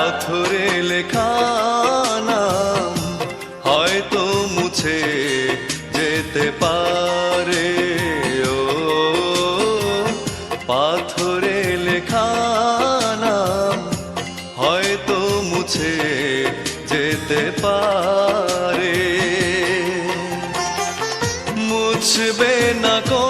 পাথরে লেখা নাম হয়তো মুছে যেতে পারে। ও পাথরে লেখা নাম হয়তো মুছে যেতে পারে। মুছবে না কোনো